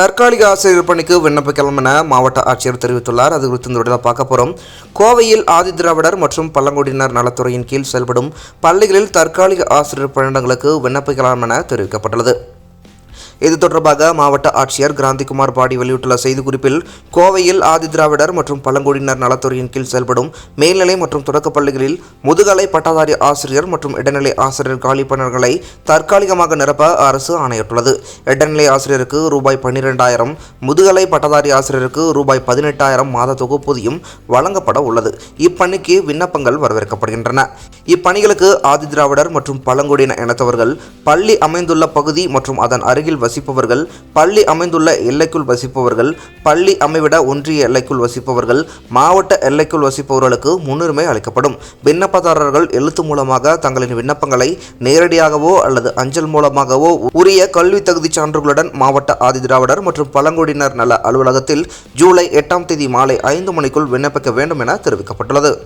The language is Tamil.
தற்காலிக ஆசிரியர் பணிக்கு விண்ணப்பிக்கலாம் என மாவட்ட ஆட்சியர் தெரிவித்துள்ளார். அது குறித்து இந்த வீடியோவில் பார்க்க போகிறோம் கோவையில் ஆதிதிராவிடர் மற்றும் பழங்குடியினர் நலத்துறையின் கீழ் செயல்படும் பள்ளிகளில் தற்காலிக ஆசிரியர் பணியிடங்களுக்கு விண்ணப்பிக்கலாம் என தெரிவிக்கப்பட்டுள்ளது. இது தொடர்பாக மாவட்ட ஆட்சியர் கிராந்திகுமார் பாடி வெளியிட்டுள்ள செய்திக்குறிப்பில் கோவையில் ஆதிதிராவிடர் மற்றும் பழங்குடியினர் நலத்துறையின் கீழ் செயல்படும் மேல்நிலை மற்றும் தொடக்கப் பள்ளிகளில் முதுகலை பட்டதாரி ஆசிரியர் மற்றும் இடைநிலை ஆசிரியர் காலி பணியிடங்களை தற்காலிகமாக நிரப்ப அரசு ஆணையிட்டுள்ளது. இடைநிலை ஆசிரியருக்கு ரூபாய் பன்னிரெண்டாயிரம் முதுகலை பட்டதாரி ஆசிரியருக்கு ரூபாய் பதினெட்டாயிரம் மாத தொகுப்பூதியம் வழங்கப்பட உள்ளது. இப்பணிக்கு விண்ணப்பங்கள் வரவேற்கப்படுகின்றன. இப்பணிகளுக்கு ஆதிதிராவிடர் மற்றும் பழங்குடியின இனத்தவர்கள் பள்ளி அமைந்துள்ள பகுதி மற்றும் அதன் அருகில் வசிப்பவர்கள் பள்ளி அமைந்துள்ள எல்லைக்குள் வசிப்பவர்கள் பள்ளி அமைவிட ஒன்றிய எல்லைக்குள் வசிப்பவர்கள் மாவட்ட எல்லைக்குள் வசிப்பவர்களுக்கு முன்னுரிமை அளிக்கப்படும். விண்ணப்பதாரர்கள் எழுத்து மூலமாக தங்களின் விண்ணப்பங்களை நேரடியாகவோ அல்லது அஞ்சல் மூலமாகவோ உரிய கல்வி தகுதி சான்றுகளுடன் மாவட்ட ஆதிதிராவிடர் மற்றும் பழங்குடியினர் நல அலுவலகத்தில் ஜூலை எட்டாம் தேதி மாலை ஐந்து மணிக்குள் விண்ணப்பிக்க வேண்டும் என தெரிவிக்கப்பட்டுள்ளது.